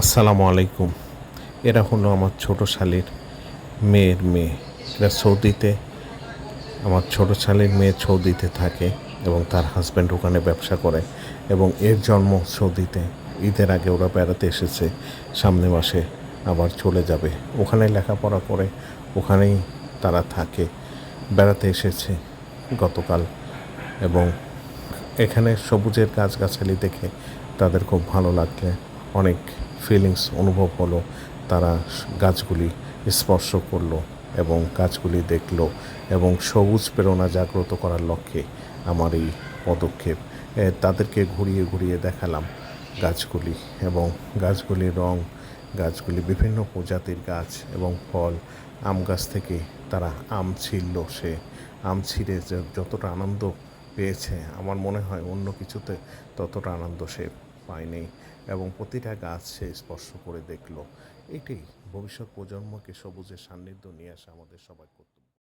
আসসালামু আলাইকুম। এরা হলো আমার ছোট শালির মেয়ের মেয়ে। এরা সৌদিতে, আমার ছোট শালির মেয়ে সৌদিতে থাকে এবং তার হাজব্যান্ড ওখানে ব্যবসা করে এবং এর জন্ম সৌদিতে। ঈদের আগে ওরা বেড়াতে এসেছে, সামনে মাসে আবার চলে যাবে। ওখানে লেখাপড়া করে ওখানেই তারা থাকে। বেড়াতে এসেছে গতকাল এবং এখানে সবুজের গাছগাছালি দেখে তাদের খুব ভালো লাগলে। অনেক ফিলিংস অনুভব হলো, তারা গাছগুলি স্পর্শ করল এবং গাছগুলি দেখল এবং সবুজ প্রেরণা জাগ্রত করার লক্ষ্যে আমার এই পদক্ষেপ। তাদেরকে ঘুরিয়ে ঘুরিয়ে দেখালাম গাছগুলি এবং গাছগুলির রং, গাছগুলি বিভিন্ন প্রজাতির গাছ এবং ফল, আম গাছ থেকে তারা আম ছিললো সে আম ছিঁড়ে যতটা আনন্দ পেয়েছে, আমার মনে হয় অন্য কিছুতে ততটা আনন্দ সে পায়নি এবং প্রতিটা গাছ সে স্পর্শ করে দেখল। এটি ভবিষ্যৎ প্রজন্মকে সবুজের সান্নিধ্য নিয়ে আসা আমাদের সবার কর্তব্য।